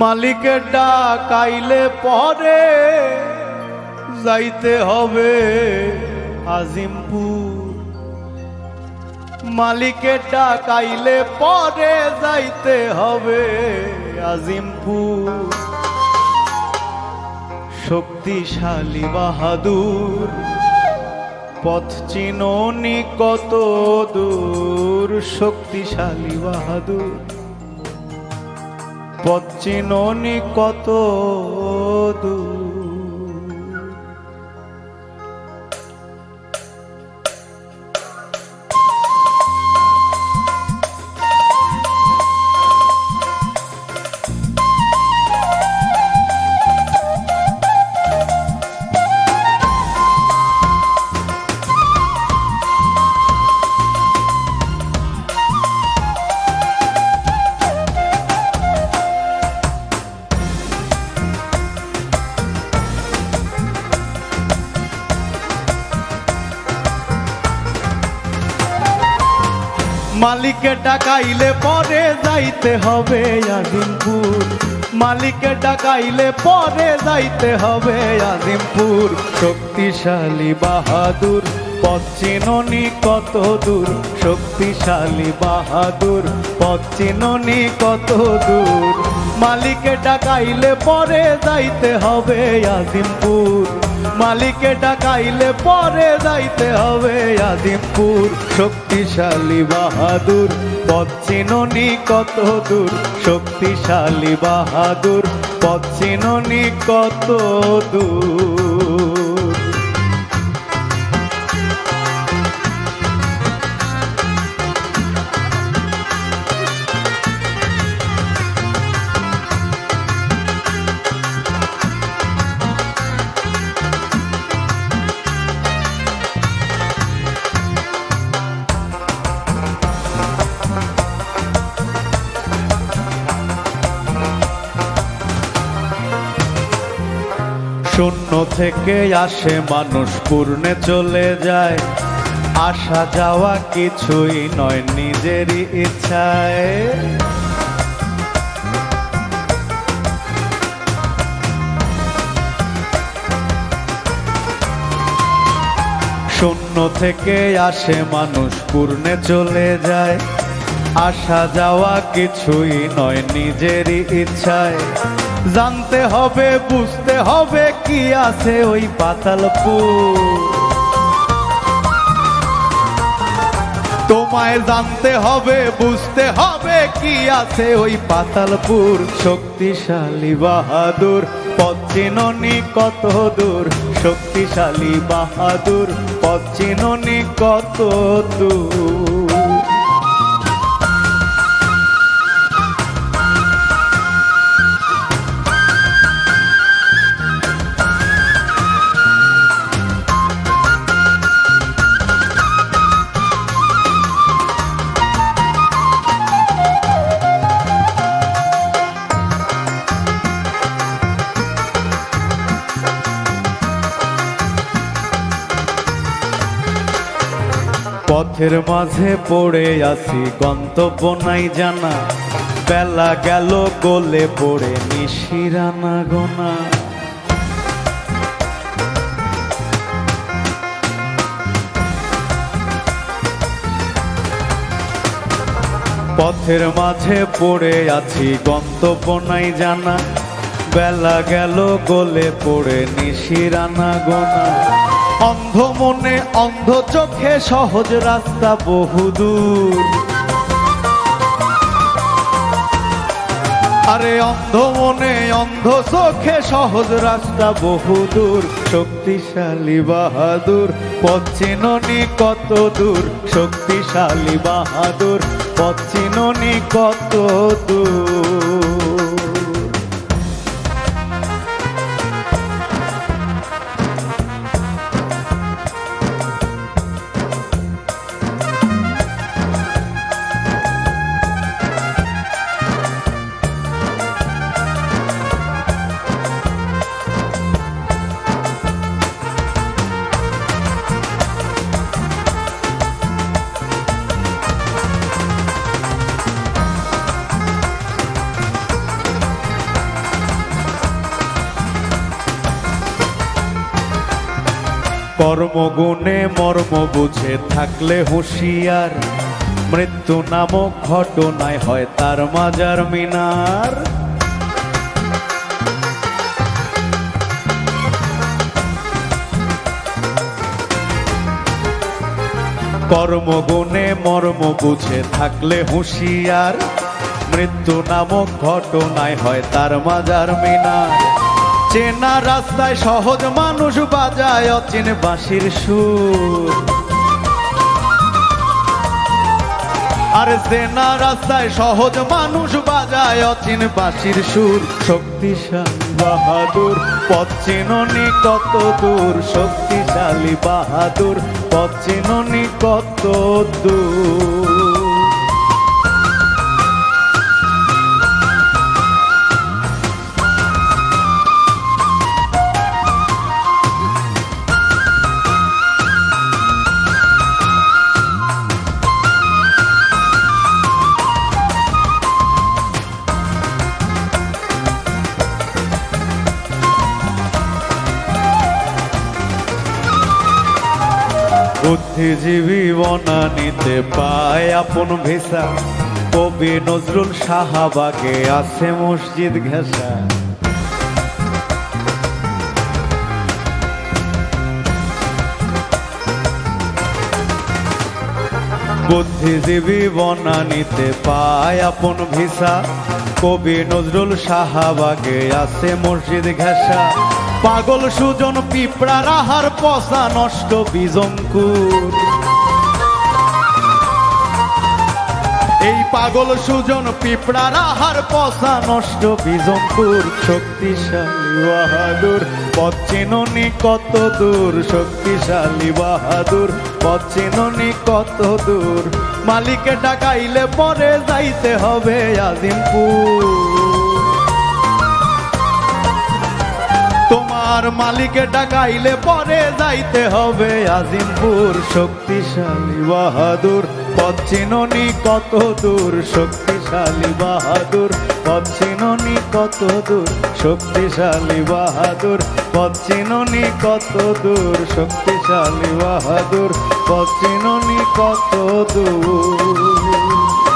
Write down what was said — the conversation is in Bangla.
মালিকের ডাকাইলে পরে যাইতে হবে আজিমপুর। মালিকের ডাকাইলে পরে যাইতে হবে আজিমপুর। শক্তিশালী বাহাদুর, পথ চিননি কত দূর। শক্তিশালী বাহাদুর। পথ চিননি কত দূর। মালিকে ডাকাইলে পরে যাইতে হবে আজিমপুর। মালিকে ডাকাইলে পরে যাইতে হবে আজিমপুর। শক্তিশালী বাহাদুর পশ্চিননি কত দূর। শক্তিশালী বাহাদুর পশ্চিননি কত দূর। মালিকে ডাকাইলে পরে যাইতে হবে আদিমপুর মালিকে ডাকাইলে পরে যাইতে হবে আদিমপুর শক্তিশালী বাহাদুর পশ্চিননি কত দূর। শক্তিশালী বাহাদুর পশ্চিননি কত দূর। শূন্য থেকে আসে মানুষ পূর্ণে চলে যায়। আসা যাওয়া কিছুই নয় নিজেরই ইচ্ছায়। শূন্য থেকে আসে মানুষ পূর্ণে চলে যায়। আসা যাওয়া কিছুই নয় নিজেরই ইচ্ছায়। জানতে হবে, বুঝতে হবে কি আছে ওই পাতালপুর তোমায় জানতে হবে, বুঝতে হবে কি আছে ওই পাতালপুর শক্তিশালী বাহাদুর পশ্চিননি কত দূর। শক্তিশালী বাহাদুর পশ্চিননি কত দূর। পথের মাঝে পড়ে আছি, গন্তব্য নাই জানা। বেলা গেল গোলে পড়ে নিশিরানা গোনা। পথের মাঝে পড়ে আছি, গন্তব্য নাই জানা। বেলা গেল গোলে পড়ে নিশিরানা গোনা। অন্ধ মনে, অন্ধ চোখে সহজ রাস্তা বহুদূর। আরে অন্ধ মনে, অন্ধ চোখে সহজ রাস্তা বহুদূর। শক্তিশালী বাহাদুর পশ্চিননি কত দূর। শক্তিশালী বাহাদুর পশ্চিননি কত দূর। কর্মগুণে মর্ম বুঝে থাকলে হুঁশিয়ার। মৃত্যু নামক ঘটনায় হয় তার মাজার মিনার। কর্মগুণে মর্ম বুঝে থাকলে হুঁশিয়ার। মৃত্যু নামক ঘটনায় হয় তার মাজার মিনার। চেনা রাস্তায় সহজ মানুষ বাজায় অচিন বাঁশির সুর। আর চেনা রাস্তায় সহজ মানুষ বাজায় অচিন বাঁশির সুর। শক্তিশালী বাহাদুর, পথ চিননি কত দূর। শক্তিশালী বাহাদুর, পথ চিননি কত দূর। বুদ্ধিজীবী বনানিতে পায় আপন ভিসা। কবি নজরুল শাহবাগে আছে মসজিদ ঘেঁষা। বুদ্ধিজীবী বনানিতে পায় আপন ভিসা। কবি নজরুল শাহবাগে আছে মসজিদ ঘেঁষা। পাগল সুজন পিঁপড়ার আহার, পচা নষ্ট বিজঙ্কুর এই পাগল সুজন পিঁপড়ার আহার, পচা নষ্ট বিজঙ্কুর শক্তিশালী বাহাদুর, পথ চিননি কত দূর। শক্তিশালী বাহাদুর, পথ চিননি কত দূর। মালিকে ডাকাইলে পরে যাইতে হবে আজিমপুর। তোমার মালিকে ডাকাইলে পরে যাইতে হবে আজিমপুর। শক্তিশালী বাহাদুর, পথ চিননি কত দূর? শক্তিশালী বাহাদুর, পথ চিননি কত দূর? শক্তিশালী বাহাদুর, পথ চিননি কত দূর? শক্তিশালী বাহাদুর, পথ চিননি কত দূর?